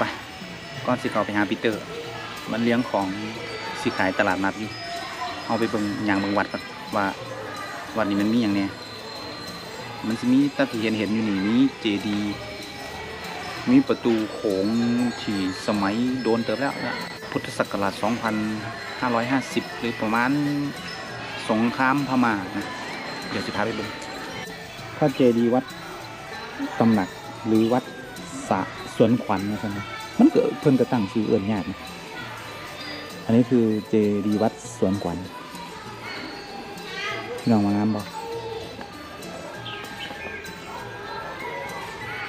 ไปก่อนสิเขาไปหาปีเตอร์ มันเลี้ยงของสิขายตลาดนัดอยู่เอาไปเบิ่งอย่างเบิ่งวัดก่อนว่าวัดนี้มันมีอย่างแน่มันจะมีตั้งที่เห็นเห็นอยู่นี่มีเจดีย์มีประตูโขงที่สมัยโดนเติบแล้วนะพุทธศักราช 2550 หรือประมาณสงครามพม่านะเดี๋ยวสิพาไปเบิ่งพระเจดีย์วัดตำหนักหรือวัดสะสวนขวัญนะครับ มันเกิดเพิ่นกระตั้งชื่อเอื่นยากนะอันนี้คือเจดีวัดสวนขวัญพี่น้องมางามบ่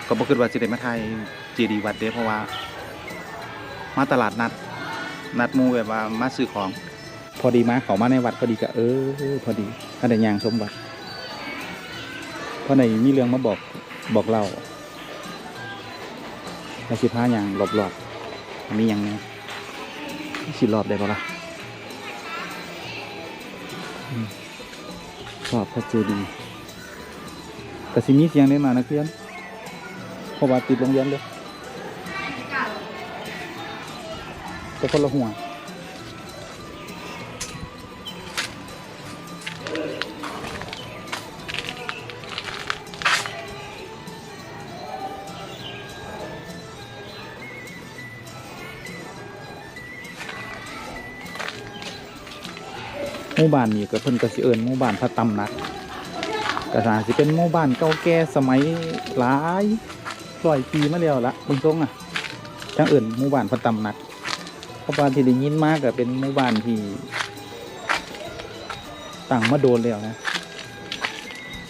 ก็บ่คิดว่าสิได้มาถ่ายเจดีวัดเด้เพราะว่า มาตลาดนัด นัดหมู่แบบว่ามาซื้อของ พอดีมาเขามาในวัดพอดีก็เออ พอดีถ้าได้ยางชมวัดเพราะในมีเรื่องมาบอกบอกเล่า เราสิพาอย่างหลบๆอันนี้ยังไงสิรอบได้ปะล่ะอืมชอบพระเจดีย์กสิมีเสียงได้มานะเพื่อนเพราะว่าติดโรงเรียนเลยแต่คนละหัว มู่บ้านนี้ก็เพิ่นก็สิเอิ้นหมู่บ้านพระตำหนักก็น่าสิเป็นหมู่บ้านเก่าแก่สมัยหลายร้อยปีมาแล้วละเบิ่งทรงอะจังเอิ้นหมู่บ้านพระตำหนักเพราะว่าที่ได้ยินมากก็เป็นหมู่บ้านที่ตั้งมาโดนแล้วนะ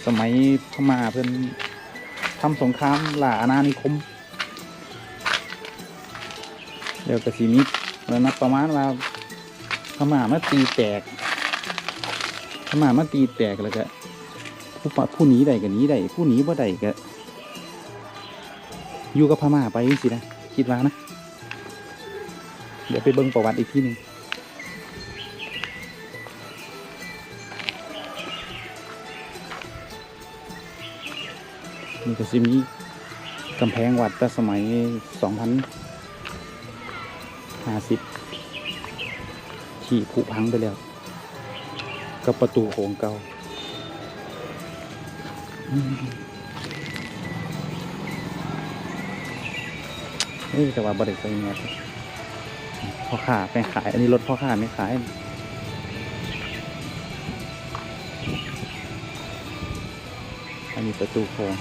สมัยพม่าเพิ่นทำสงครามหล่าอาณานิคมเดี๋ยวกสิมีแล้วนับประมาณว่าพม่ามาตีแตก พม่ามาตีแตกแล้วก็ผู้ปะผู้หนีได้ก็หนีได้ผู้หนีบ่ได้ก็อยู่กับพม่าไปสินะคิดว่านะ เดี๋ยวไปเบิ่งประวัติอีกทีหนึ่งนี่ก็จะมีกำแพงวัดแต่สมัยสองพันห้าสิบที่ผุพังไปแล้ว กับประตูโขงเก่าเฮ้ยแต่ว่าบริษัทเนี่ยพ่อค้าไม่ขาย อันนี้รถพ่อค้าไม่ขายอันนี้ประตูโค้ง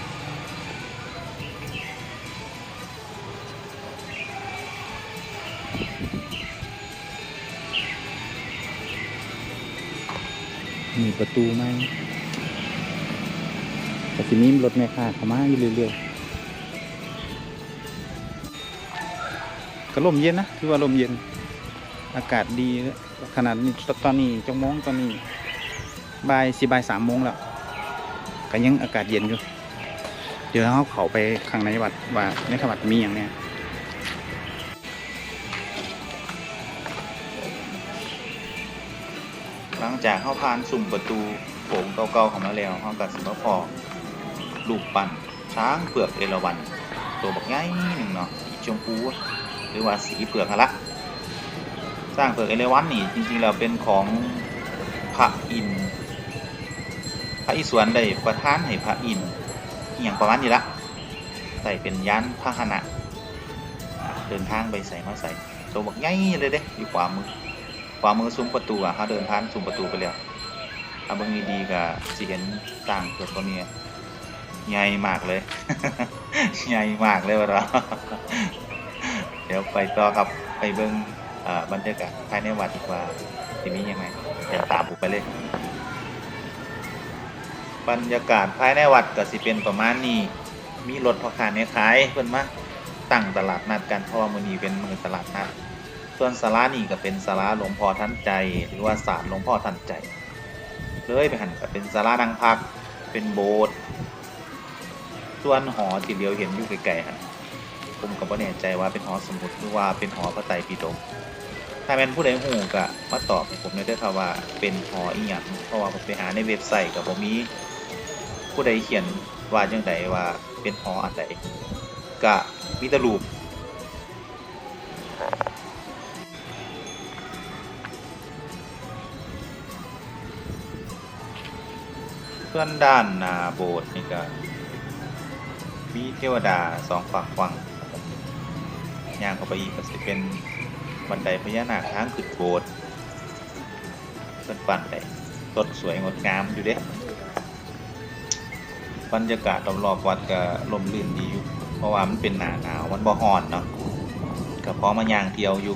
มีประตูไหมแต่ทีนี้รถแม่ค้าเข้ามาอยู่เรื่อยๆก็ลมเย็นนะถือว่าลมเย็น อากาศดีขนาดนี้ตอนนี้จังโมงตอนนี้บ่ายสี่บ่ายสามโมงแล้วก็ยังอากาศเย็นอยู่ เดี๋ยวเราเขาไปข้างในวัดว่าในขวัดมีอย่างเนี้ย จากเข้าผ่านสุ่มประตูโถงเก่าๆของมาแล้วเขากับสิมาพอลูกปั่นช้างเปลือกเอราวัณตัวบักใหญ่หนึ่งเนาะสีชมพูหรือว่าสีเปลือกละสร้างเปลือกเอราวัณนี่จริงๆแล้วเป็นของพระอินทร์พระอิศวรได้ประทานให้พระอินทร์อย่างประมาณนี้ละใส่เป็นยานพาหนะอ่าเดินทางไปใส่มาใส่ตัวบักใหญ่เลยเด้อยู่ขวามือ ขวามือซุ้มประตูอะเขาเดินผ่านซุ้มประตูไปแล้วถ้าเบิ่งดีๆก็สิเห็นสร้างเกิดตัวนี้ใหญ่มากเลย ใหญ่มากเลยวะเราเดี๋ยวไปต่อครับไปเบิ่งอ่าบรรยากาศภายในวัดดีกว่าทีนี้ยังไงเดี๋ยวตามผมไปเลย บรรยากาศภายในวัดก็สิเป็นประมาณนี้ มีรถพ่อค้าเนี่ยขายเพิ่นมาตั้งตลาดนัดกันเพราะว่ามื้อนี้เป็นมื้อตลาดนัด ส่วนศาลานี่ก็เป็นศาลาหลวงพ่อทันใจ หรือว่าศาลหลวงพ่อทันใจ เลยไปหันก็เป็นศาลานังพัก เป็นโบสถ์ส่วนหอที่เดียวเห็นอยู่ไกลๆฮะผมก็บ่แน่ใจว่าเป็นหอสมุดหรือว่าเป็นหอพระไตรปิฎกถ้าแม่นผู้ใดฮู้ก็มาตอบผมได้เด้อครับว่าเป็นหออีหยังเพราะว่าผมไปหาในเว็บไซต์ก็บ่มีผู้ใดเขียนว่าจังไดว่าเป็นหออันใดก็มีแต่รูป ส่วนด้านหน้าโบสถ์นี่ก็มีเทวดาสองฝั่งฝั่งย่างเข้าไปอีกก็จะเป็นบันไดพญานาคทางขึ้นโบสถ์เพิ่นปั่นได้สดสวยงดงามอยู่เด้บรรยากาศรอบๆวัดก็ลมลื่นดีอยู่เพราะว่ามันเป็นหนาหนาวมันบ่ฮ้อนเนาะก็พอมาย่างเที่ยวอยู่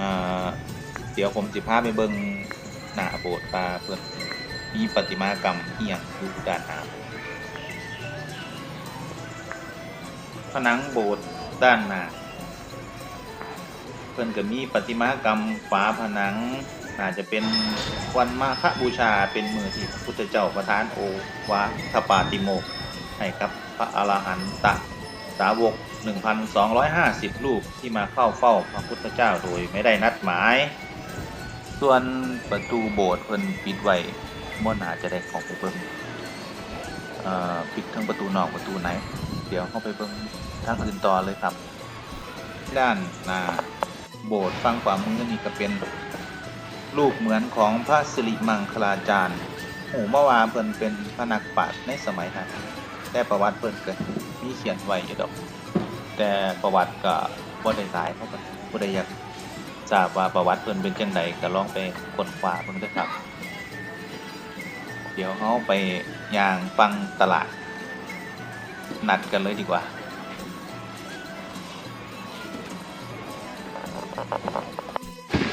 อ่าเดี๋ยวผมสิพาไปเบิ่งหน้าโบสถ์ว่าเพิ่อน มีประติมากรรมอียงอยู่ด้านหน้าผนังโบสถ์ด้านหน้าเพิ่นก็มีประติมากรรมฝาผนังน่าจจะเป็นวันมาฆบูชาเป็นมือที่พระพุทธเจ้าประทานโอวาทปาติโมกให้กับพระอรหันตสาวก 1,250 รูปที่มาเข้าเฝ้าพระพุทธเจ้าโดยไม่ได้นัดหมาย ส่วนประตูโบสถ์เพิ่นปิดไว้ ม่น่าจะได้ของไปเบิ่งเอ่อปิดทั้งประตูนอกประตูในเดี๋ยวเข้าไปเบิ่งทางอื่นต่อเลยครับ ด้านหน้าโบสถ์ฝั่งขวามือนี่ก็เป็นรูปเหมือนของพระสิริมังคลาจารย์โอ้เมื่อวานเพิ่นเป็นพระนักปราชญ์ในสมัยนั้นแต่ประวัติเพิ่นเก็มีเขียนไว้อยู่ดอก แต่ประวัติก็บ่ได้หลายเพราะว่าผู้ใดอยากทราบว่าประวัติเพิ่นเป็นจังไดก็ลองไปค้นคว้าเบิ่งเด้อครับ เดี๋ยวเฮาไปยางฟังตลาด นัดกันเลยดีกว่า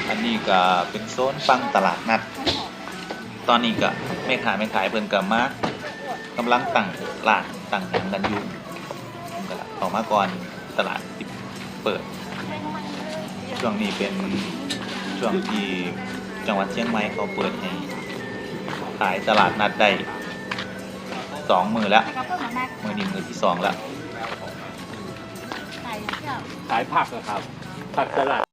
อันนี้ก็เป็นโซนฟังตลาดนัด ตอนนี้ก็แม่ค้าแม่ขายเพิ่นก็มากำลังตั้งร้านตั้งหยังกันอยู่ก็ออกมาก่อนตลาดที่เปิด ช่วงนี้เป็นช่วงที่จังหวัดเชียงใหม่เขาเปิดให้ ขายตลาดนัดได้สองมือแล้วมือนี้มือที่สองแล้ว ขายผักอะครับ ผักสลัด